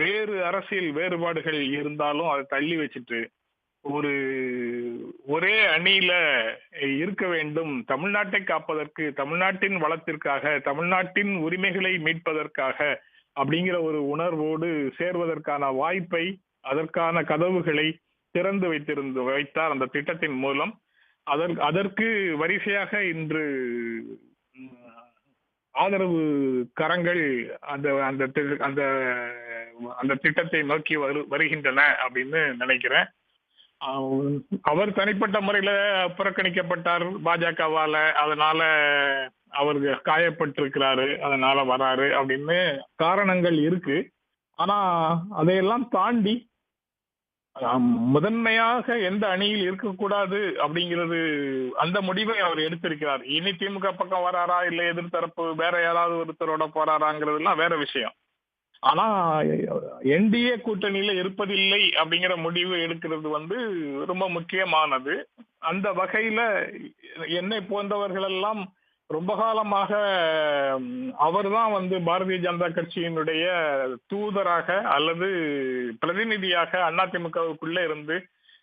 வேறு அரசியல் வேறுபாடுகள் இருந்தாலும் அதை தள்ளி வச்சுட்டு ஒரு ஒரே அணியில இருக்க வேண்டும். தமிழ்நாட்டை காப்பதற்கு தமிழ்நாட்டின் வளத்திற்காக தமிழ்நாட்டின் உரிமைகளை மீட்பதற்காக அப்படிங்கிற ஒரு உணர்வோடு சேர்வதற்கான வாய்ப்பை அதற்கான கதவுகளை திறந்து வைத்திருந்து வைத்தார் அந்த திட்டத்தின் மூலம். அதற்கு அதற்கு வரிசையாக இன்று ஆதரவு கரங்கள் அந்த அந்த அந்த அந்த திட்டத்தை நோக்கி வரு வருகின்றன அப்படின்னு நினைக்கிறேன். அவர் தனிப்பட்ட முறையில புறக்கணிக்கப்பட்டார் பாஜகவால. அதனால அவர் காயப்பட்டிருக்கிறாரு அதனால வராரு அப்படின்னு காரணங்கள் இருக்கு. ஆனா அதையெல்லாம் தாண்டி முதன்மையாக எந்த அணியில் இருக்கக்கூடாது அப்படிங்கிறது அந்த முடிவை அவர் எடுத்திருக்கிறார். இனி திமுக பக்கம் வராரா இல்ல எதிர்த்தரப்பு வேற யாராவது ஒருத்தரோட போறாராங்கிறதுலாம் வேற விஷயம். ஆனா என்டிஏ கூட்டணியில இருப்பதில்லை அப்படிங்கிற முடிவு எடுக்கிறது வந்து ரொம்ப முக்கியமானது அந்த வகையில என்னை போன்றவர்கள் எல்லாம் ரொம்ப காலமாக அவர்தான் வந்து பாரதிய ஜனதா கட்சியினுடைய தூதராக அல்லது பிரதிநிதியாக அதிமுகவுக்குள்ள இருந்து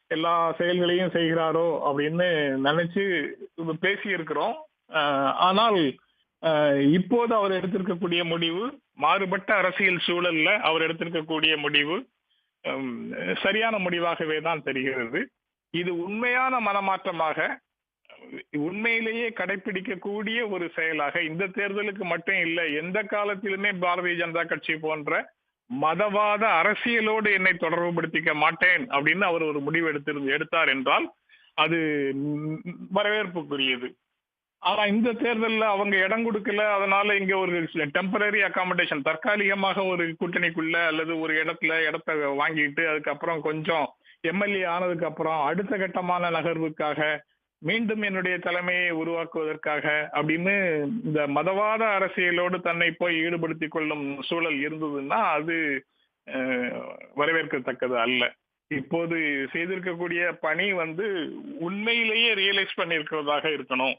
எல்லா செயல்களையும் செய்கிறாரோ அப்படின்னு நினைச்சு பேசியிருக்கிறோம் ஆனால் இப்போது அவர் எடுத்திருக்கக்கூடிய முடிவு மாறுபட்ட அரசியல் சூழல்ல அவர் எடுத்திருக்கக்கூடிய முடிவு சரியான முடிவாகவே தான் தெரிகிறது. இது உண்மையான மனமாற்றமாக உண்மையிலேயே கடைபிடிக்கக்கூடிய ஒரு செயலாக இந்த தேர்தலுக்கு மட்டும் இல்லை எந்த காலத்திலுமே பாரதிய ஜனதா கட்சி போன்ற மதவாத அரசியலோடு என்னை தொடர்புபடுத்திக்க மாட்டேன் அப்படின்னு அவர் ஒரு முடிவு எடுத்திருந்து எடுத்தார் என்றால் அது வரவேற்புக்குரியது. ஆனா இந்த தேர்தல்ல அவங்க இடம் கொடுக்கல. அதனால இங்க ஒரு டெம்பரரி அகாமடேஷன் தற்காலிகமாக ஒரு கூட்டணிக்குள்ள அல்லது ஒரு இடத்துல இடத்த வாங்கிட்டு அதுக்கப்புறம் கொஞ்சம் எம்எல்ஏ ஆனதுக்கு அப்புறம் அடுத்த கட்டமான நகர்வுக்காக மீண்டும் என்னுடைய தலைமையை உருவாக்குவதற்காக அப்படின்னு இந்த மதவாத அரசியலோடு தன்னை போய் ஈடுபடுத்திக் கொள்ளும் சூழல் இருந்ததுன்னா அது வரவேற்கத்தக்கது அல்ல. இப்போது செய்திருக்கக்கூடிய பணி வந்து உண்மையிலேயே ரியலைஸ் பண்ணியிருக்கிறதாக இருக்கணும்.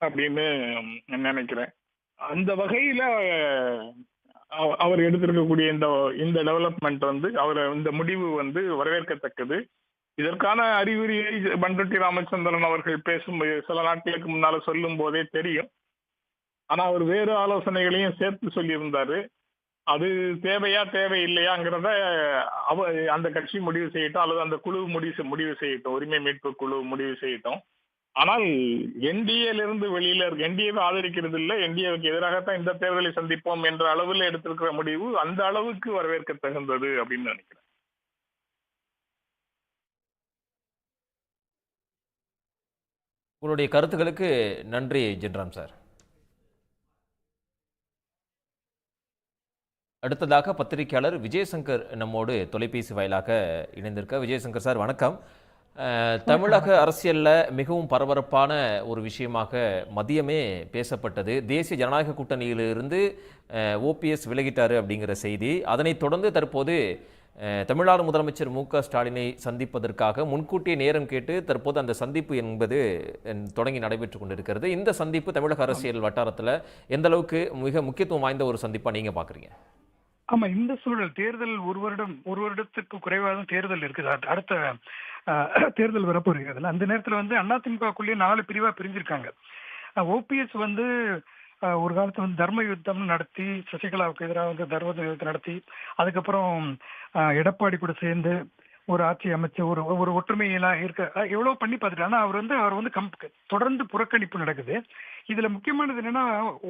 அப்படின்னு நினைக்கிறேன். அந்த வகையில அவ- அவர் எடுத்திருக்கக்கூடிய இந்த இந்த டெவலப்மெண்ட் வந்து அவர் இந்த முடிவு வந்து வரவேற்கத்தக்கது. இதற்கான அறிகுறியை பண்ருட்டி ராமச்சந்திரன் அவர்கள் பேசும் சில நாட்களுக்கு முன்னால சொல்லும் போதே தெரியும். ஆனா அவர் வேறு ஆலோசனைகளையும் சேர்த்து சொல்லியிருந்தாரு. அது தேவையா தேவையில்லையாங்கிறத அவ அந்த கட்சி முடிவு செய்யட்டும் அல்லது அந்த குழு முடிவு முடிவு செய்யட்டும். உரிமை மீட்பு குழு முடிவு செய்யட்டும். ஆனால் என்டிஏல இருந்து வெளியில இருக்கு என்டிஏவை ஆதரிக்கிறது இல்லை என்டிஏவுக்கு எதிராகத்தான் இந்த தேர்தலை சந்திப்போம் என்ற அளவில் எடுத்திருக்கிற முடிவு அந்த அளவுக்கு வரவேற்க தகுந்தது அப்படின்னு நினைக்கிறேன். உங்களுடைய கருத்துக்களுக்கு நன்றி ஜென்ராம் சார். அடுத்ததாக பத்திரிகையாளர் விஜயசங்கர் நம்மோடு தொலைபேசி வாயிலாக இணைந்திருக்க. விஜயசங்கர் சார் வணக்கம். தமிழக அரசியல்ல மிகவும் பரபரப்பான ஒரு விஷயமாக மதியமே பேசப்பட்டது. தேசிய ஜனநாயக கூட்டணியிலிருந்து ஓபிஎஸ் விலகிட்டாரு அப்படிங்கிற செய்தி. அதனைத் தொடர்ந்து தற்போது தமிழ்நாடு முதலமைச்சர் மு க ஸ்டாலினை சந்திப்பதற்காக முன்கூட்டியே நேரம் கேட்டு தற்போது அந்த சந்திப்பு என்பது தொடங்கி நடைபெற்று கொண்டிருக்கிறது. இந்த சந்திப்பு தமிழக அரசியல் வட்டாரத்தில் எந்த அளவுக்கு மிக முக்கியத்துவம் வாய்ந்த ஒரு சந்திப்பா நீங்க பாக்குறீங்க? ஆமா இந்த சூழல் தேர்தல் ஒரு வருடம் ஒரு வருடத்துக்கு குறைவாக தேர்தல் இருக்குது. அட்- அடுத்த தேர்தல் வரப்போகிறதுல அந்த நேரத்துல வந்து அதிமுகக்குள்ளேயே நாலு பிரிவாக பிரிஞ்சிருக்காங்க. ஓபிஎஸ் வந்து ஒரு காலத்துல வந்து தர்ம யுத்தம் நடத்தி சசிகலாவுக்கு எதிராக வந்து தர்ம யுத்தம் நடத்தி அதுக்கப்புறம் எடப்பாடி கூட சேர்ந்து ஒரு ஆட்சி அமைச்சு ஒரு ஒரு ஒற்றுமையெல்லாம் இருக்க எவ்வளோ எவ்வளவு பண்ணி பார்த்துட்டு அவர் வந்து அவர் வந்து கம் தொடர்ந்து புறக்கணிப்பு நடக்குது. இதுல முக்கியமானது என்னன்னா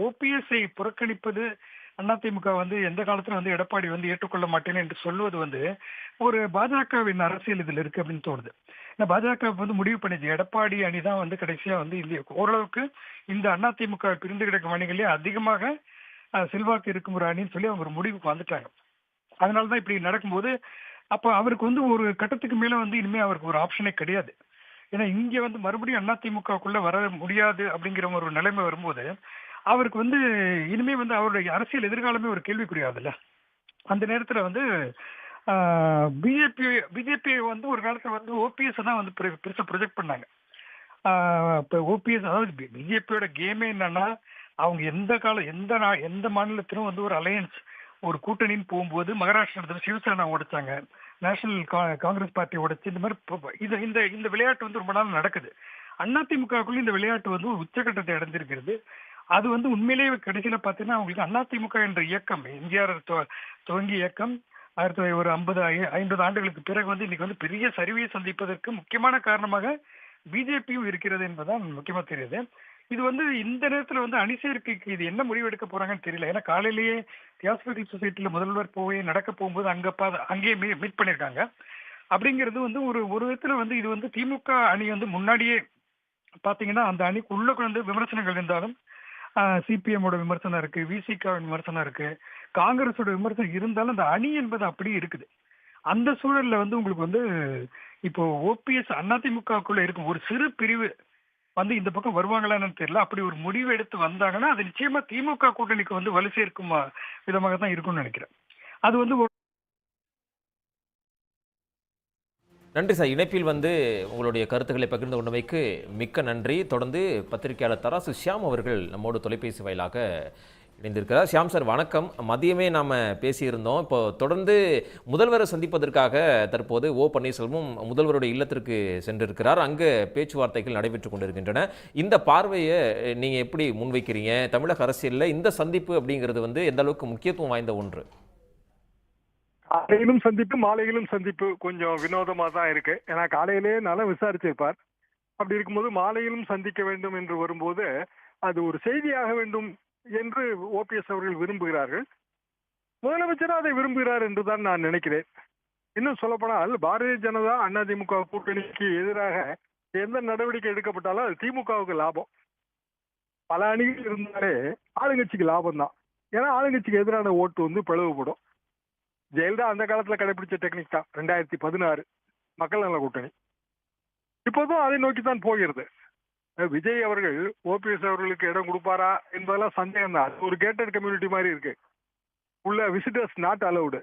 ஓபிஎஸ்ஐ புறக்கணிப்பது அதிமுக வந்து எந்த காலத்துல வந்து எடப்பாடி வந்து ஏற்றுக்கொள்ள மாட்டேன் என்று சொல்வது வந்து ஒரு பாஜகவின் அரசியல் இதுல இருக்கு அப்படின்னு தோணுது. ஏன்னா பாஜக வந்து முடிவு பண்ணிச்சு. எடப்பாடி அணி தான் வந்து கடைசியா வந்து இந்திய ஓரளவுக்கு இந்த அதிமுக பிரிந்து கிடக்கும் அணிகளே அதிகமாக செல்வாக்கு இருக்கும் ஒரு அணின்னு சொல்லி அவங்க ஒரு முடிவுக்கு வந்துட்டாங்க. அதனாலதான் இப்படி நடக்கும்போது அப்ப அவருக்கு வந்து ஒரு கட்டத்துக்கு மேல வந்து இனிமே அவருக்கு ஒரு ஆப்ஷனே கிடையாது. ஏன்னா இங்க வந்து மறுபடியும் அதிமுகக்குள்ள வர முடியாது அப்படிங்கிற ஒரு நிலைமை வரும்போது அவருக்கு வந்து இனிமே வந்து அவருடைய அரசியல் எதிர்காலமே ஒரு கேள்விக்குறியாதுல்ல அந்த நேரத்துல வந்து பிஜேபி பிஜேபி வந்து ஒரு காலத்துல வந்து ஓபிஎஸ் தான் வந்து பெருசா ப்ரொஜெக்ட் பண்ணாங்க. இப்போ ஓபிஎஸ் அதாவது பிஜேபியோட கேமே என்னன்னா அவங்க எந்த கால எந்த நா- எந்த மாநிலத்திலும் வந்து ஒரு அலையன்ஸ் ஒரு கூட்டணின்னு போகும்போது மகாராஷ்டிரத்தில் சிவசேனா உடைச்சாங்க. நேஷனல் கா- காங்கிரஸ் பார்ட்டி உடைச்சு இந்த மாதிரி இது இந்த இந்த விளையாட்டு வந்து ரொம்ப நாள் நடக்குது. அதிமுகக்குள்ள இந்த விளையாட்டு வந்து உச்சகட்டத்தை அடைஞ்சிருக்கிறது. அது வந்து உண்மையிலேயே கடைசியில பாத்தீங்கன்னா அவங்களுக்கு அதிமுக என்ற இயக்கம் எம்ஜிஆர் துவங்கிய இயக்கம் ஆயிரத்தி தொள்ளாயிரத்தி ஒரு ஐம்பது ஐம்பது ஆண்டுகளுக்கு பிறகு வந்து இன்னைக்கு வந்து பெரிய சரிவை சந்திப்பதற்கு முக்கியமான காரணமாக பிஜேபியும் இருக்கிறது என்பதுதான் முக்கியமா தெரியுது. இது வந்து இந்த நேரத்துல வந்து அணி சேர்க்கைக்கு இது என்ன முடிவு எடுக்க போறாங்கன்னு தெரியல. ஏன்னா காலையிலேயே தியாசபதி சொசைட்டில முதல்வர் போய் நடக்க போகும்போது அங்க பா- அங்கேயே மீட் பண்ணியிருக்காங்க அப்படிங்கிறது வந்து ஒரு ஒரு விதத்துல வந்து இது வந்து திமுக அணி வந்து முன்னாடியே பாத்தீங்கன்னா அந்த அணிக்குள்ள வந்து விமர்சனங்கள் இருந்தாலும் சிபிஎம்மோட விமர்சனம் இருக்கு விசிகா விமர்சனம் இருக்கு. காங்கிரஸோட விமர்சனம் இருந்தாலும் அந்த அணி என்பது அப்படியே இருக்குது. அந்த சூழல்ல வந்து உங்களுக்கு வந்து இப்போ ஓபிஎஸ் அதிமுகக்குள்ள இருக்கும் ஒரு சிறு பிரிவு வந்து இந்த பக்கம் வருவாங்களான்னு தெரியல. அப்படி ஒரு முடிவு எடுத்து வந்தாங்கன்னா அது நிச்சயமா திமுக கூட்டணிக்கு வந்து வலு சேர்க்கும் விதமாக தான் இருக்கும்னு நினைக்கிறேன். அது வந்து நன்றி சார். இணைப்பில் வந்து உங்களுடைய கருத்துக்களை பகிர்ந்து கொண்டமைக்கு மிக்க நன்றி. தொடர்ந்து பத்திரிகையாளர் தராசு ஷியாம் அவர்கள் நம்மோடு தொலைபேசி வாயிலாக இணைந்திருக்கிறார். ஷியாம் சார் வணக்கம். மதியமே நாம் பேசியிருந்தோம். இப்போ தொடர்ந்து முதல்வரை சந்திப்பதற்காக தற்போது ஓ பன்னீர்செல்வம் முதல்வருடைய இல்லத்திற்கு சென்றிருக்கிறார். அங்கே பேச்சுவார்த்தைகள் நடைபெற்று கொண்டிருக்கின்றன. இந்த பார்வையை நீங்கள் எப்படி முன்வைக்கிறீங்க? தமிழக அரசியலில் இந்த சந்திப்பு அப்படிங்கிறது வந்து எந்த அளவுக்கு முக்கியத்துவம் வாய்ந்த ஒன்று? காலையிலும் சந்திப்பு மாலையிலும் சந்திப்பு கொஞ்சம் வினோதமா தான் இருக்கு. ஏன்னா காலையிலேயே நல்லா விசாரிச்சிருப்பார். அப்படி இருக்கும்போது மாலையிலும் சந்திக்க வேண்டும் என்று வரும்போது அது ஒரு செய்தியாக வேண்டும் என்று ஓபிஎஸ் அவர்கள் விரும்புகிறார்கள். முதலமைச்சர் அதை விரும்புகிறார் என்றுதான் நான் நினைக்கிறேன். இன்னும் சொல்லப்போனால் பாரதிய ஜனதா அதிமுக கூட்டணிக்கு எதிராக எந்த நடவடிக்கை எடுக்கப்பட்டாலும் அது திமுகவுக்கு லாபம். பல அணிகள் இருந்தாலே ஆளுங்கட்சிக்கு லாபம் தான் ஏன்னா ஆளுங்கட்சிக்கு எதிரான ஓட்டு வந்து பிளவுபடும். ஜெயலலிதா அந்த காலத்துல கடைபிடிச்ச டெக்னிக் தான். ரெண்டாயிரத்தி பதினாறு. மக்கள் நல கூட்டணி. இப்போதும் அதை நோக்கி தான் போகிறது. விஜய் அவர்கள் ஓபிஎஸ் அவர்களுக்கு இடம் கொடுப்பாரா என்பதெல்லாம் சந்தேகம் தான் அது ஒரு கேட்டட் கம்யூனிட்டி மாதிரி இருக்கு. உள்ள விசிட்டர்ஸ் நாட் அலவுடு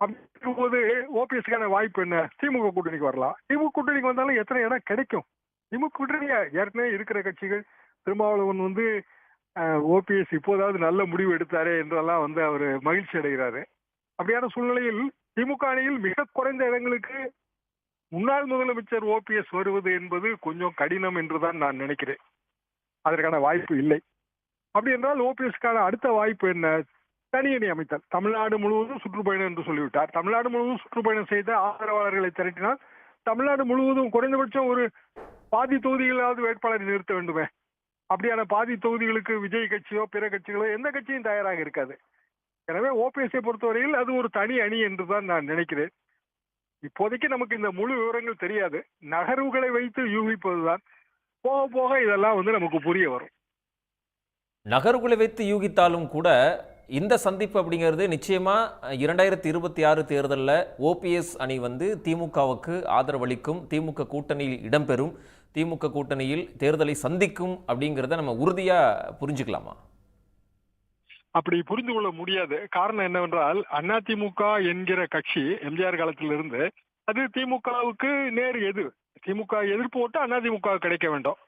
அப்படி ஓபிஎஸ்க்கான வாய்ப்பு என்ன? திமுக கூட்டணிக்கு வரலாம். திமுக கூட்டணிக்கு வந்தாலும் எத்தனை இடம் கிடைக்கும்? திமுக கூட்டணி ஏற்கனவே இருக்கிற கட்சிகள். திருமாவளவன் வந்து ஓபிஎஸ் இப்போதாவது நல்ல முடிவு எடுத்தாரே என்றெல்லாம் வந்து அவர் மகிழ்ச்சி அடைகிறாரு. அப்படியான சூழ்நிலையில் திமுக அணியில் மிக குறைந்த இடங்களுக்கு முன்னாள் முதலமைச்சர் ஓபிஎஸ் வருவது என்பது கொஞ்சம் கடினம் என்றுதான் நான் நினைக்கிறேன். அதற்கான வாய்ப்பு இல்லை. அப்படி என்றால் ஓபிஎஸ்க்கான அடுத்த வாய்ப்பு என்ன? தனியணி அமைத்தல். தமிழ்நாடு முழுவதும் சுற்றுப்பயணம் என்று சொல்லிவிட்டார். தமிழ்நாடு முழுவதும் சுற்றுப்பயணம் செய்த ஆதரவாளர்களை திரட்டினால் தமிழ்நாடு முழுவதும் குறைந்தபட்சம் ஒரு பாதி தொகுதிகளாவது வேட்பாளரை நிறுத்த வேண்டுமே. அப்படியான பாதி தொகுதிகளுக்கு விஜய் கட்சியோ பிற கட்சிகளோ எந்த கட்சியும் தயாராக இருக்காது. எனவே ஓபிஎஸ்ஐ பொறுத்தவரையில் அது ஒரு தனி அணி என்றுதான் நான் நினைக்கிறேன். இப்போதைக்கு நமக்கு இந்த முழு விவரங்கள் தெரியாது. நகர்வுகளை வைத்து யூகிப்பதுதான். போக போக இதெல்லாம் வந்து நமக்கு புரிய வரும். நகர்வுகளை வைத்து யூகித்தாலும் கூட இந்த சந்திப்பு அப்படிங்கிறது நிச்சயமா இரண்டாயிரத்தி இருபத்தி ஆறு தேர்தலில் ஓபிஎஸ் அணி வந்து திமுகவுக்கு ஆதரவளிக்கும் திமுக கூட்டணியில் இடம்பெறும் திமுக கூட்டணியில் தேர்தலை சந்திக்கும் அப்படிங்கிறத நம்ம உறுதியாக புரிஞ்சுக்கலாமா? அப்படி புரிந்து கொள்ள முடியாது காரணம் என்னவென்றால் அதிமுக என்கிற கட்சி எம்ஜிஆர் காலத்திலிருந்து அது திமுகவுக்கு நேர் எது திமுக எதிர்ப்பு ஓட்டு அதிமுக கிடைக்க வேண்டும்.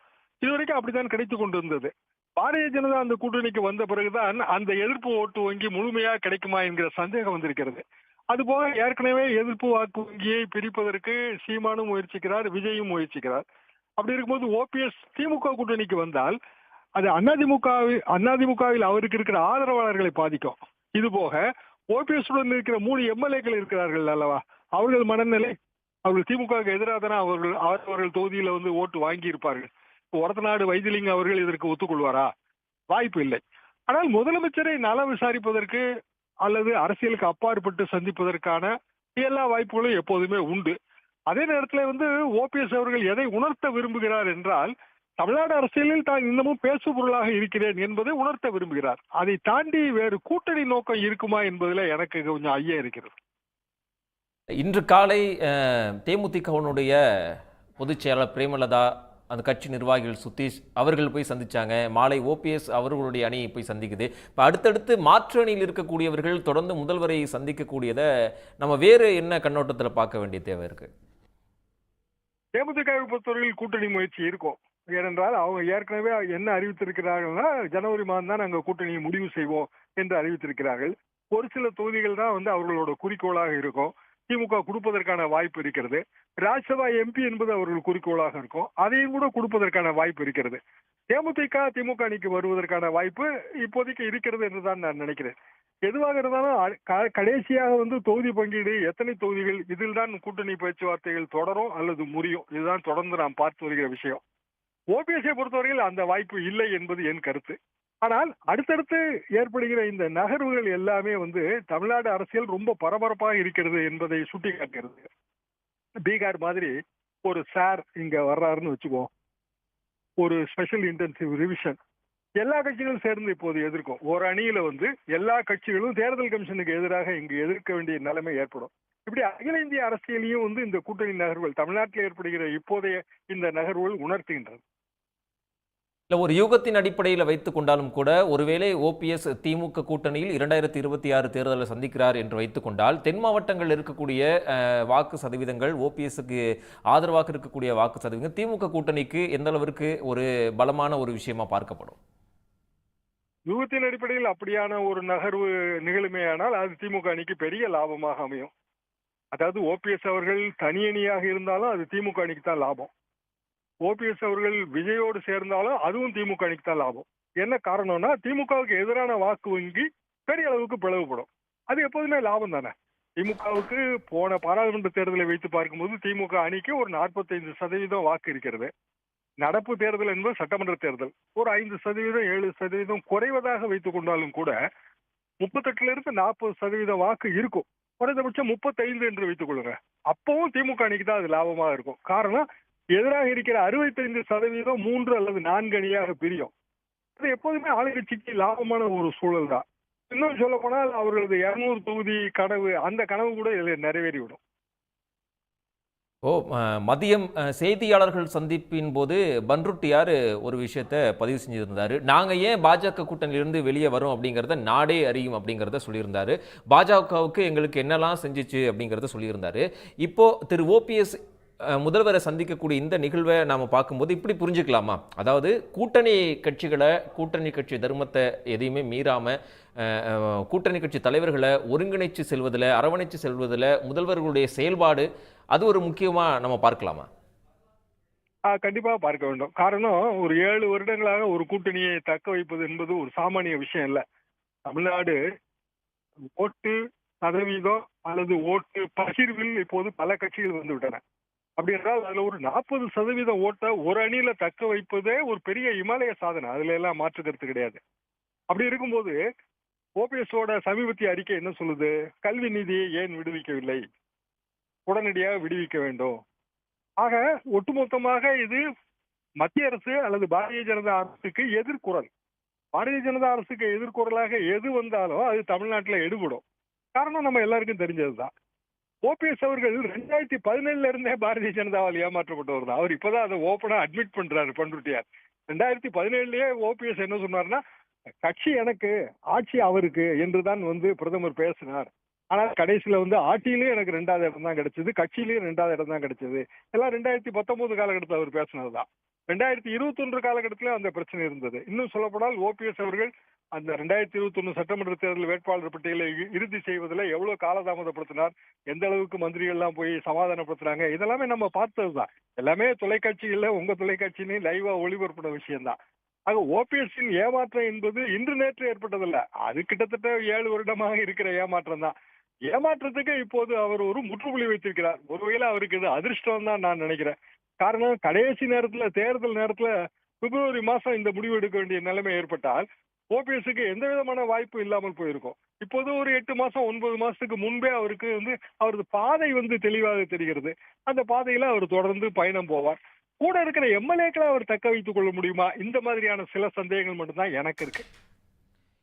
இதுவரைக்கும் அப்படித்தான் கிடைத்து கொண்டு இருந்தது பாரதிய ஜனதா அந்த கூட்டணிக்கு வந்த பிறகுதான் அந்த எதிர்ப்பு ஓட்டு வங்கி முழுமையா கிடைக்குமா என்கிற சந்தேகம் வந்திருக்கிறது. அதுபோக ஏற்கனவே எதிர்ப்பு வாக்கு வங்கியை பிரிப்பதற்கு சீமானும் முயற்சிக்கிறார் விஜயும் முயற்சிக்கிறார். அப்படி இருக்கும்போது ஓபிஎஸ் திமுக கூட்டணிக்கு வந்தால் அது அதிமுகவில் அதிமுகவில் அவருக்கு இருக்கிற ஆதரவாளர்களை பாதிக்கும். இது போக ஓபிஎஸ் உடன் இருக்கிற மூணு எம்எல்ஏக்கள் இருக்கிறார்கள் அல்லவா? அவர்கள் மனநிலை அவர்கள் திமுகவுக்கு எதிராக தானே அவர்கள் அவர்கள் தொகுதியில வந்து ஓட்டு வாங்கி இருப்பார்கள் ஒரத்தநாடு வைத்திலிங்கம் அவர்கள் இதற்கு ஒத்துக்கொள்வாரா? வாய்ப்பு இல்லை. ஆனால் முதலமைச்சரை நலம் விசாரிப்பதற்கு அல்லது அரசியலுக்கு அப்பாற்பட்டு சந்திப்பதற்கான எல்லா வாய்ப்புகளும் எப்போதுமே உண்டு. அதே நேரத்தில் வந்து ஓபிஎஸ் அவர்கள் எதை உணர்த்த விரும்புகிறார் என்றால் தமிழ்நாடு அரசியலில் தான் இன்னமும் பேசு பொருளாக இருக்கிறேன் என்பதை உணர்த்த விரும்புகிறார். அதை தாண்டி வேறு கூட்டணி நோக்கம் இருக்குமா என்பதில் எனக்கு கொஞ்சம் ஐயம் இருக்கிறது. இன்று காலை தேமுதிகவினுடைய பொதுச் செயலாளர் பிரேமலதா அந்த கட்சி நிர்வாகிகள் சுதீஷ் அவர்கள் போய் சந்திச்சாங்க. மாலை ஓபிஎஸ் அவர்களுடைய அணி போய் சந்திக்குது. இப்போ அடுத்தடுத்து மாற்று அணியில் இருக்கக்கூடியவர்கள் தொடர்ந்து முதல்வரை சந்திக்கக்கூடியதை நம்ம வேறு என்ன கண்ணோட்டத்தில் பார்க்க வேண்டிய தேவை இருக்கு? தேமுதிகவை பொறுத்தவரையில் கூட்டணி முயற்சி இருக்கும். ஏனென்றால் அவங்க ஏற்கனவே என்ன அறிவித்திருக்கிறார்கள்னா ஜனவரி மாதம் தான் நாங்கள் கூட்டணியை முடிவு செய்வோம் என்று அறிவித்திருக்கிறார்கள். ஒரு சில தொகுதிகள் தான் வந்து அவர்களோட குறிக்கோளாக இருக்கும். திமுக கொடுப்பதற்கான வாய்ப்பு இருக்கிறது. ராஜ்யசபா எம்பி என்பது அவர்கள் குறிக்கோளாக இருக்கும். அதையும் கூட கொடுப்பதற்கான வாய்ப்பு இருக்கிறது. தேமுதிக திமுக அணிக்கு வருவதற்கான வாய்ப்பு இப்போதைக்கு இருக்கிறது என்றுதான் நான் நினைக்கிறேன். எதுவாக இருந்தாலும் கடைசியாக வந்து தொகுதி பங்கீடு எத்தனை தொகுதிகள் இதில் தான் கூட்டணி பேச்சுவார்த்தைகள் தொடரும் அல்லது முடியும். இதுதான் தொடர்ந்து நாம் பார்த்து வருகிற விஷயம். ஓபிஎஸ்ஐ பொறுத்தவரையில் அந்த வாய்ப்பு இல்லை என்பது என் கருத்து. ஆனால் அடுத்தடுத்து ஏற்படுகிற இந்த நகர்வுகள் எல்லாமே வந்து தமிழ்நாடு அரசியல் ரொம்ப பரபரப்பாக இருக்கிறது என்பதை சுட்டிக்காட்டுகிறது. பீகார் மாதிரி ஒரு சார் இங்க வர்றாருன்னு வச்சுக்கோ ஒரு ஸ்பெஷல் இன்டென்சிவ் ரிவிஷன் எல்லா கட்சிகளும் சேர்ந்து இப்போது எதிர்க்கும். ஒரு அணியில வந்து எல்லா கட்சிகளும் தேர்தல் கமிஷனுக்கு எதிராக இங்கு எதிர்க்க வேண்டிய நிலைமை ஏற்படும். இப்படி அகில இந்திய அரசியலையும் வந்து இந்த கூட்டணி நகர்வுகள் தமிழ்நாட்டில் ஏற்படுகிற இப்போதைய இந்த நகர்வுகள் உணர்த்துகின்றது. இல்ல ஒரு யூகத்தின் அடிப்படையில் வைத்துக் கொண்டாலும் கூட ஒருவேளை ஓபிஎஸ் திமுக கூட்டணியில் இரண்டாயிரத்தி இருபத்தி ஆறு தேர்தலை சந்திக்கிறார் என்று வைத்துக் கொண்டால் தென் மாவட்டங்களில் இருக்கக்கூடிய வாக்கு சதவீதங்கள் ஓபிஎஸ்க்கு ஆதரவாக இருக்கக்கூடிய வாக்கு சதவீதம் திமுக கூட்டணிக்கு எந்த அளவிற்கு ஒரு பலமான ஒரு விஷயமா பார்க்கப்படும்? யூகத்தின் அடிப்படையில் அப்படியான ஒரு நகர்வு நிகழுமேயானால் அது திமுக அணிக்கு பெரிய லாபமாக அமையும். அதாவது ஓபிஎஸ் அவர்கள் தனியணியாக இருந்தாலும் அது திமுக அணிக்கு தான் லாபம். ஓபிஎஸ் அவர்கள் விஜயோடு சேர்ந்தாலும் அதுவும் திமுக அணிக்கு தான் லாபம். என்ன காரணம்னா திமுகவுக்கு எதிரான வாக்கு வங்கி பெரிய அளவுக்கு பிளவுபடும். அது எப்போதுமே லாபம் தானே? திமுகவுக்கு போன பாராளுமன்ற தேர்தலை வைத்து பார்க்கும்போது திமுக அணிக்கு ஒரு நாற்பத்தைந்து சதவீதம் வாக்கு இருக்கிறது. நடப்பு தேர்தல் என்பது சட்டமன்ற தேர்தல். ஒரு ஐந்து சதவீதம் ஏழு சதவீதம் குறைவதாக வைத்துக் கொண்டாலும் கூட முப்பத்தெட்டுல இருந்து நாற்பது சதவீதம் வாக்கு இருக்கும். குறைந்தபட்சம் முப்பத்தைந்து என்று வைத்துக் கொள்ளுங்க. அப்பவும் திமுக அணிக்கு தான் அது லாபமாக இருக்கும். காரணம் எதிராக இருக்கிற அறுபத்தைந்து சதவீதம் மூன்று அல்லது நான்கு அணியாக பிரியும். அது எப்போதுமே ஆளுங்கட்சிக்கு லாபமான ஒரு சூழல் தான் இன்னும் சொல்ல போனால் அவர்களது இருநூறு தொகுதி கனவு அந்த கனவு கூட இதில் நிறைவேறிவிடும். ஓ மதியம் செய்தியாளர்கள் சந்திப்பின் போது பன்ருட்டியார் ஒரு விஷயத்த பதிவு செஞ்சுருந்தார். நாங்கள் ஏன் பாஜக கூட்டணியிலிருந்து வெளியே வரோம் அப்படிங்கிறத நாடே அறியும் அப்படிங்கிறத சொல்லியிருந்தாரு. பாஜகவுக்கு எங்களுக்கு என்னெல்லாம் செஞ்சிச்சு அப்படிங்கிறத சொல்லியிருந்தார். இப்போது திரு ஓபிஎஸ் முதல்வரை சந்திக்கக்கூடிய இந்த நிகழ்வை நாம் பார்க்கும்போது இப்படி புரிஞ்சுக்கலாமா? அதாவது கூட்டணி கட்சிகளை கூட்டணி கட்சி தர்மத்தை எதையுமே மீறாமல் கூட்டணி கட்சி தலைவர்களை ஒருங்கிணைச்சு செல்வதில் அரவணைச்சு செல்வதில் முதல்வர்களுடைய செயல்பாடு அது ஒரு முக்கியமா நம்ம பார்க்கலாமா? கண்டிப்பாக பார்க்க வேண்டும். காரணம் ஒரு ஏழு வருடங்களாக ஒரு கூட்டணியை தக்க வைப்பது என்பது ஒரு சாமானிய விஷயம் இல்ல. தமிழ்நாடு ஓட்டு சதவீதம் அல்லது ஓட்டு பகிர்வில் இப்போது பல கட்சிகள் வந்து விட்டன. அப்படி என்றால் அதுல ஒரு நாற்பது சதவீதம் ஓட்டை ஒரு அணியில தக்க வைப்பதே ஒரு பெரிய இமாலய சாதனை. அதுல எல்லாம் மாற்று கருத்து கிடையாது. அப்படி இருக்கும்போது ஓபிஎஸோட சமீபத்திய அறிக்கை என்ன சொல்லுது? கல்வி நிதியை ஏன் விடுவிக்கவில்லை? உடனடியாக விடுவிக்க வேண்டும். ஆக ஒட்டுமொத்தமாக இது மத்திய அரசு அல்லது பாரதிய ஜனதா அரசுக்கு எதிர்குரல் பாரதிய ஜனதா அரசுக்கு எதிர்குரலாக எது வந்தாலும் அது தமிழ்நாட்டில் எடுபடும். காரணம் நம்ம எல்லாருக்கும் தெரிஞ்சதுதான் ஓபிஎஸ் அவர்கள் ரெண்டாயிரத்தி பதினேழுல இருந்தே பாரதிய ஜனதாவால் ஏமாற்றப்பட்டவர் தான். அவர் இப்பதான் அதை ஓப்பனா அட்மிட் பண்றாரு பண்ருட்டியார். ரெண்டாயிரத்தி பதினேழுலயே ஓபிஎஸ் என்ன சொன்னார்னா கட்சி எனக்கு ஆட்சி அவருக்கு என்றுதான் வந்து பிரதமர் பேசினார். ஆனால் கடைசியில வந்து ஆட்சியிலயும் எனக்கு ரெண்டாவது இடம் தான் கிடைச்சது கட்சியிலயும் ரெண்டாவது இடம் தான் கிடைச்சது. எல்லாம் ரெண்டாயிரத்தி பத்தொன்பது காலகட்டத்தில் அவர் பேசினதுதான் ரெண்டாயிரத்தி இருபத்தொன்று காலகட்டத்திலும் அந்த பிரச்சனை இருந்தது. இன்னும் சொல்லப்படால் ஓபிஎஸ் அவர்கள் அந்த ரெண்டாயிரத்தி இருபத்தொன்னு சட்டமன்ற தேர்தல் வேட்பாளர் பட்டியலை இறுதி செய்வதில் எவ்வளவு காலதாமதப்படுத்தினார் எந்த அளவுக்கு மந்திரிகள்லாம் போய் சமாதானப்படுத்துறாங்க இதெல்லாமே நம்ம பார்த்ததுதான். எல்லாமே தொலைக்காட்சிகளில் உங்க தொலைக்காட்சியிலையும் லைவா ஒளிபரப்பின விஷயம்தான். ஆக ஓபிஎஸ்ஸின் ஏமாற்றம் என்பது இன்று நேற்று ஏற்பட்டதில்ல. அது கிட்டத்தட்ட ஏழு வருடமாக இருக்கிற ஏமாற்றம் தான். ஏமாற்றத்துக்கு இப்போது அவர் ஒரு முற்றுப்புள்ளி வைத்திருக்கிறார். ஒருவேளை அவருக்கு இது அதிர்ஷ்டம் தான் நான் நினைக்கிறேன். காரணம் கடைசி நேரத்துல தேர்தல் நேரத்துல பிப்ரவரி மாசம் இந்த முடிவு எடுக்க வேண்டிய நிலைமை ஏற்பட்டால் ஓபிஎஸ்க்கு எந்த விதமான வாய்ப்பு இல்லாமல் போயிருக்கும். இப்போது ஒரு எட்டு மாசம் ஒன்பது மாசத்துக்கு முன்பே அவருக்கு வந்து அவரது பாதை வந்து தெளிவாக தெரிகிறது. அந்த பாதையில அவர் தொடர்ந்து பயணம் போவார். கூட இருக்கிற எம்எல்ஏக்களை அவர் தக்க வைத்துக் கொள்ள முடியுமா? இந்த மாதிரியான சில சந்தேகங்கள் மட்டும்தான் எனக்கு இருக்கு.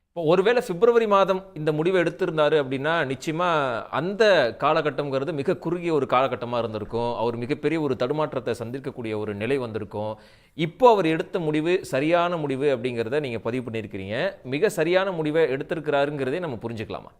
இப்போ ஒருவேளை பிப்ரவரி மாதம் இந்த முடிவை எடுத்திருந்தாரு அப்படின்னா நிச்சயமா அந்த காலகட்டம்ங்கிறது மிக குறுகிய ஒரு காலகட்டமாக இருந்திருக்கும். அவர் மிகப்பெரிய ஒரு தடுமாற்றத்தை சந்திக்கக்கூடிய ஒரு நிலை வந்திருக்கும். இப்போ அவர் எடுத்த முடிவு சரியான முடிவு அப்படிங்கிறத நீங்கள் பதிவு பண்ணியிருக்கிறீங்க. மிக சரியான முடிவை எடுத்திருக்கிறாருங்கிறதே நம்ம புரிஞ்சுக்கலாமா?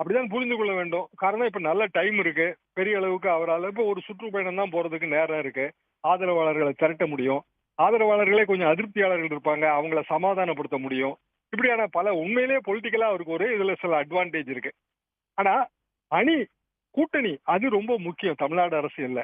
அப்படிதான் புரிந்து கொள்ள வேண்டும். காரணம் இப்ப நல்ல டைம் இருக்கு. பெரிய அளவுக்கு அவரால் இப்ப ஒரு சுற்றுப்பயணம் தான் போறதுக்கு நேரம் இருக்கு. ஆதரவாளர்களை திரட்ட முடியும். ஆதரவாளர்களே கொஞ்சம் அதிருப்தியாளர்கள் இருப்பாங்க. அவங்கள சமாதானப்படுத்த முடியும். இப்படியான பல உண்மையிலேயே பொலிட்டிக்கலா அவருக்கு ஒரு இதுல சில அட்வான்டேஜ் இருக்கு. ஆனா அணி கூட்டணி அது ரொம்ப முக்கியம். தமிழ்நாடு அரசியல்ல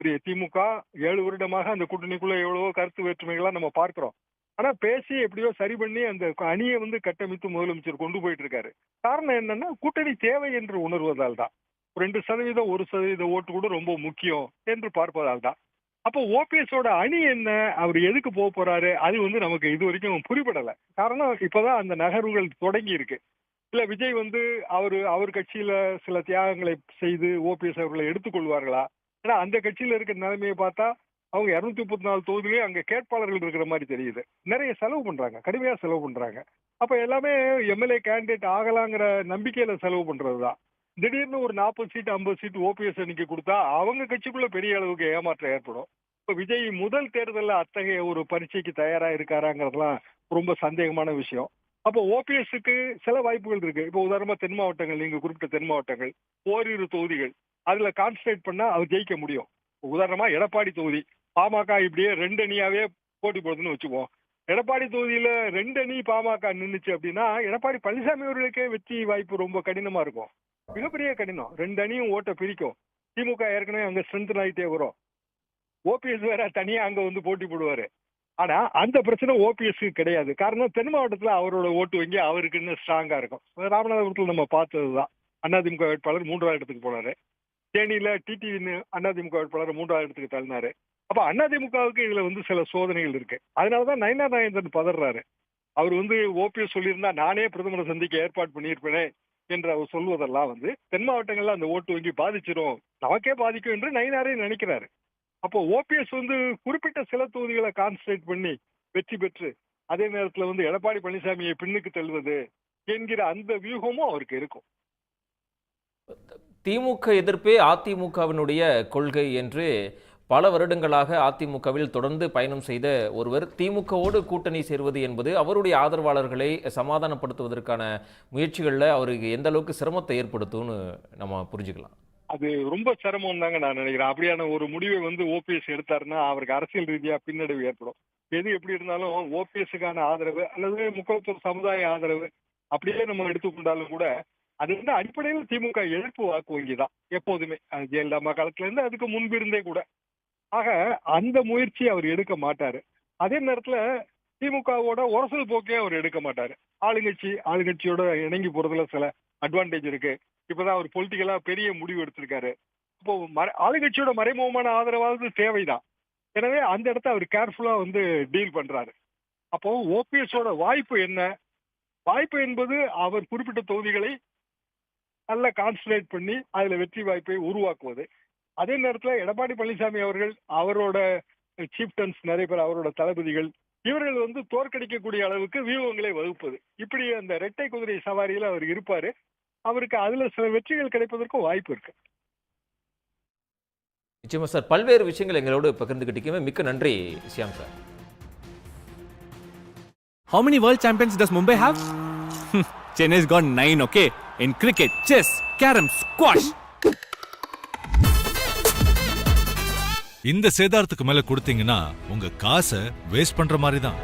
பெரிய திமுக ஏழு வருடமாக அந்த கூட்டணிக்குள்ள எவ்வளவோ கருத்து வேற்றுமைகள்லாம் நம்ம பார்க்கிறோம். ஆனா பேசி எப்படியோ சரி பண்ணி அந்த அணியை வந்து கட்டமைத்து முதலமைச்சர் கொண்டு போயிட்டு இருக்காரு காரணம் என்னன்னா கூட்டணி தேவை என்று உணர்வதால் தான். ரெண்டு சதவீதம் ஒரு சதவீத ஓட்டு கூட ரொம்ப முக்கியம் என்று பார்ப்பதால் தான். அப்போ ஓபிஎஸோட அணி என்ன? அவர் எதுக்கு போக போறாரு? அது வந்து நமக்கு இது வரைக்கும் புரிபடல காரணம் இப்பதான் அந்த நகர்வுகள் தொடங்கி இருக்கு இல்ல விஜய் வந்து அவரு அவர் கட்சியில சில தியாகங்களை செய்து ஓபிஎஸ் அவர்களை எடுத்துக்கொள்வார்களா? ஏன்னா அந்த கட்சியில இருக்கிற நிலைமையை பார்த்தா அவங்க இருநூத்தி முப்பத்தி நாலு தொகுதியிலேயே அங்க கேட்பாளர்கள் இருக்கிற மாதிரி தெரியுது. நிறைய செலவு பண்றாங்க. கடுமையா செலவு பண்றாங்க. அப்ப எல்லாமே எம்எல்ஏ கேண்டிடேட் ஆகலாங்கிற நம்பிக்கையில செலவு பண்றதுதான். திடீர்னு ஒரு நாற்பது சீட் ஐம்பது சீட் ஓபிஎஸ் அன்னைக்கு கொடுத்தா அவங்க கட்சிக்குள்ள பெரிய அளவுக்கு ஏமாற்றம் ஏற்படும். இப்ப விஜய் முதல் தேர்தலில் அத்தகைய ஒரு பரீட்சைக்கு தயாரா இருக்காராங்கிறதுலாம் ரொம்ப சந்தேகமான விஷயம். அப்போ ஓபிஎஸ்க்கு சில வாய்ப்புகள் இருக்கு. இப்போ உதாரணமா தென் மாவட்டங்கள் நீங்க குறிப்பிட்ட தென் மாவட்டங்கள் ஓரிரு தொகுதிகள். அதுல கான்சன்ட்ரேட் பண்ணா அவர் ஜெயிக்க முடியும். உதாரணமா எடப்பாடி தொகுதி. பாமக இப்படியே ரெண்டு அணியாவே போட்டி போடுதுன்னு வச்சுக்குவோம். எடப்பாடி தொகுதியில ரெண்டு அணி பாமக நின்றுச்சு அப்படின்னா எடப்பாடி பழனிசாமி அவர்களுக்கே வெற்றி வாய்ப்பு ரொம்ப கடினமா இருக்கும். மிகப்பெரிய கடினம். ரெண்டு அணியும் ஓட்ட பிரிக்கும். திமுக ஏற்கனவே அங்க ஸ்ட்ரென்த் ஆகிட்டே வரும். ஓபிஎஸ் வேற தனியா அங்க வந்து போட்டி போடுவாரு. ஆனா அந்த பிரச்சனை ஓபிஎஸ்க்கு கிடையாது. காரணம் தென் மாவட்டத்துல அவரோட ஓட்டு வங்கி அவருக்குன்னு ஸ்ட்ராங்கா இருக்கும். ராமநாதபுரத்துல நம்ம பார்த்ததுதான். அதிமுக வேட்பாளர் மூன்றாவது இடத்துக்கு போனாரு. தேனியில டிடிவின்னு அதிமுக வேட்பாளர் மூன்றாவது இடத்துக்கு தள்ளினாரு. அப்ப அதிமுகவுக்கு இதுல வந்து சில சோதனைகள் இருக்கு. அதனாலதான் நயனா நாயந்தன் பதறாரு அவர் வந்து ஓபிஎஸ் சொல்லியிருந்தா நானே பிரதமரை சந்திக்க ஏற்பாடு பண்ணியிருப்பேனே என்று அவர் சொல்வதெல்லாம் வந்து தென் மாவட்டங்கள்ல அந்த ஓட்டு வங்கி பாதிச்சிரும். நமக்கே பாதிக்கும் என்று நயினாரே நினைக்கிறாரு. அப்போ ஓபிஎஸ் வந்து குறிப்பிட்ட சில தொகுதிகளை கான்சன்ட்ரேட் பண்ணி வெற்றி பெற்று அதே நேரத்துல வந்து எடப்பாடி பழனிசாமியை பின்னுக்கு தள்ளுவது என்கிற அந்த வியூகமும் அவருக்கு இருக்கும். திமுக எதிர்ப்பே அதிமுகவினுடைய கொள்கை என்று பல வருடங்களாக அதிமுகவில் தொடர்ந்து பயணம் செய்த ஒருவர் திமுகவோடு கூட்டணி சேர்வது என்பது அவருடைய ஆதரவாளர்களை சமாதானப்படுத்துவதற்கான முயற்சிகளில் அவருக்கு எந்த அளவுக்கு சிரமத்தை ஏற்படுத்தும்னு நம்ம புரிஞ்சுக்கலாம். அது ரொம்ப சிரமம் தாங்க நான் நினைக்கிறேன். அப்படியான ஒரு முடிவை வந்து ஓபிஎஸ் எடுத்தாருன்னா அவருக்கு அரசியல் ரீதியா பின்னடைவு ஏற்படும். எது எப்படி இருந்தாலும் ஓபிஎஸ்க்கான ஆதரவு அல்லது முக்கியத்துவ சமுதாய ஆதரவு அப்படியே நம்ம எடுத்துக்கொண்டாலும் கூட அது வந்து அடிப்படையில் திமுக எதிர்ப்பு வாக்கு வங்கி தான் எப்போதுமே ஜெயலலிதா காலத்துல இருந்து அதுக்கு முன்பிருந்தே கூட ஆக அந்த முயற்சி அவர் எடுக்க மாட்டாரு. அதே நேரத்துல திமுகவோட உரசல் போக்கே அவர் எடுக்க மாட்டாரு. ஆளுங்கட்சி ஆளுங்கட்சியோட இணங்கி போறதுல சில அட்வான்டேஜ் இருக்கு. இப்பதான் அவர் பொலிட்டிக்கலா பெரிய முடிவு எடுத்திருக்காரு. இப்போ ஆளுங்கட்சியோட மறைமுகமான ஆதரவாவது தேவைதான். எனவே அந்த இடத்த அவர் கேர்ஃபுல்லா வந்து டீல் பண்றாரு. அப்போ ஓபிஎஸோட வாய்ப்பு என்ன? வாய்ப்பு என்பது அவர் குறிப்பிட்ட தொகுதிகளை நல்ல கான்சன்ட்ரேட் பண்ணி அதுல வெற்றி வாய்ப்பை உருவாக்குவது. அதே நேரத்துல எடப்பாடி பழனிசாமி அவர்கள் அவரோட சீப்டன்ஸ் நிறைய பேர் அவரோட தளபதிகள் இவர்கள் வந்து தோற்கடிக்கக்கூடிய அளவுக்கு வியூகங்களை வகுப்பது இப்படி அந்த இரட்டை குதிரை சவாரியில அவர் இருப்பாரு அவருக்கு அதுல சில வெற்றிகள் கிடைப்பதற்கும் வாய்ப்பு இருக்கு நிச்சயமா சார் பல்வேறு விஷயங்கள் எங்களோடு பகிர்ந்துக்கிட்டீங்க மிக்க நன்றி Shyam sir How many world champions does Mumbai have? Chennai's got nine, okay? In cricket, chess, carom, squash. இந்த சேதாரத்துக்கு மேல கொடுத்தீங்கன்னா உங்க காசை வேஸ்ட் பண்ற மாதிரி தான்